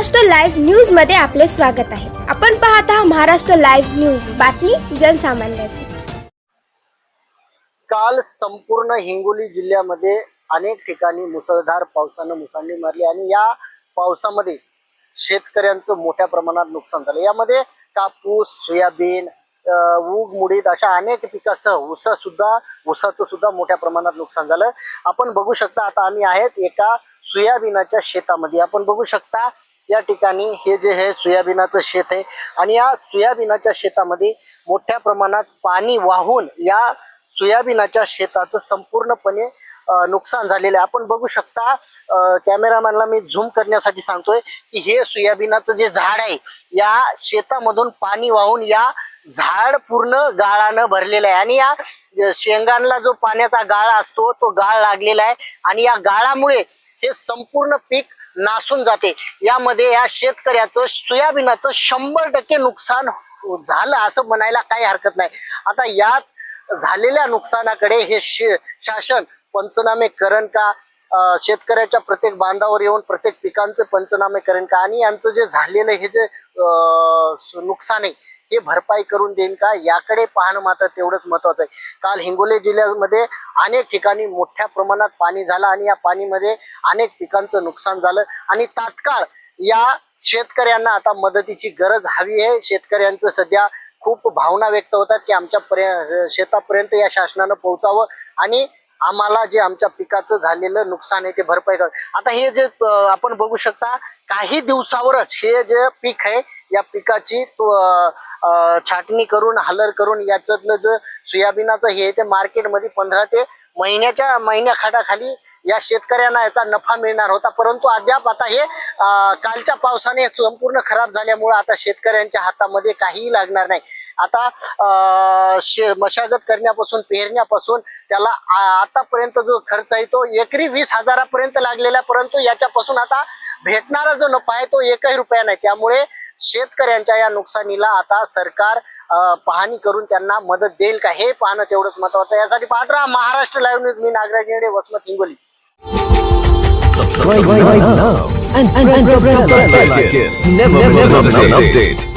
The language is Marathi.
महाराष्ट्र लाईव्ह न्यूजमध्ये आपले स्वागत आहे. आपण पाहत आहात महाराष्ट्र लाईव्ह न्यूज. बातमी जनसामान्याची. काल संपूर्ण हिंगोली जिल्ह्यामध्ये अनेक ठिकाणी मुसळधार पावसानं मुसंडी मारली आणि या पावसामध्ये शेतकऱ्यांचं मोठ्या प्रमाणात नुकसान झालं. यामध्ये कापूस सोयाबीन ऊग मुडीद अशा अनेक पिकासह ऊसा सुद्धा ऊसाचं सुद्धा मोठ्या प्रमाणात नुकसान झालं. आपण बघू शकता आता आम्ही आहेत एका सोयाबीनाच्या शेतामध्ये. आपण बघू शकता या ठिकाणी हे जे आहे सोयाबीनाचं शेत आहे. आणि या सोयाबीनाच्या शेतामध्ये मोठ्या प्रमाणात पाणी वाहून या सोयाबीनाच्या शेताचं संपूर्णपणे नुकसान झालेलं आहे. आपण बघू शकता कॅमेरामॅनला मी झूम करण्यासाठी सांगतोय की हे सोयाबीनाचं जे झाड आहे या शेतामधून पाणी वाहून या झाड पूर्ण गाळानं भरलेलं आहे. आणि या शेंगांना जो पाण्याचा गाळा असतो तो गाळ लागलेला आहे. आणि या गाळामुळे हे संपूर्ण पीक नासून जाते. यामध्ये या शेतकऱ्याचं सोयाबीनाचं शंभर टक्के नुकसान झालं असं म्हणायला काही हरकत नाही. आता याच झालेल्या नुकसानाकडे हे शासन पंचनामे करण का? शेतकऱ्याच्या प्रत्येक बांधावर येऊन प्रत्येक पिकांचे पंचनामे करेन का? आणि यांचं जे झालेलं हे जे नुकसान आहे हे भरपाई करून देईन का? याकडे पाहणं मात्र तेवढंच महत्वाचं आहे. काल हिंगोली जिल्ह्यामध्ये अनेक ठिकाणी मोठ्या प्रमाणात पाणी झालं आणि या पाणीमध्ये अनेक पिकांचं नुकसान झालं आणि तात्काळ या शेतकऱ्यांना आता मदतीची गरज हवी आहे. शेतकऱ्यांचं सध्या खूप भावना व्यक्त होतात की आमच्या पर्य शेतापर्यंत या शासनानं पोहोचावं आणि आम्हाला जे आमच्या पिकाचं झालेलं नुकसान आहे ते भरपाई करावं. आता हे जे आपण बघू शकता काही दिवसावरच हे जे पीक आहे या पिकाची तो, छाटणी करून हलर करून याच्यातलं जे सोयाबीनाचं हे आहे ते मार्केटमध्ये पंधरा ते महिन्याच्या महिन्या खाटाखाली या शेतकऱ्यांना याचा नफा मिळणार होता. परंतु अद्याप आता हे कालच्या पावसाने संपूर्ण खराब झाल्यामुळे आता शेतकऱ्यांच्या हातामध्ये काहीही लागणार नाही. आता शे मशागत करण्यापासून पेरण्यापासून त्याला आ- आतापर्यंत जो खर्च आहे तो एकरी वीस हजारापर्यंत लागलेला आहे. परंतु याच्यापासून आता भेटणारा जो नफा आहे तो एकही रुपया नाही. त्यामुळे शेतकऱ्यांच्या या नुकसानीला आता सरकार पाहणी करून त्यांना मदत देईल का? हे पाहणं तेवढंच महत्वाचं आहे. यासाठी पाहत राहा. Maharashtra live news me Nagaraj Yede Vasmat Hingoli. Subscribe right now and, and, press the bell icon. Never miss an update.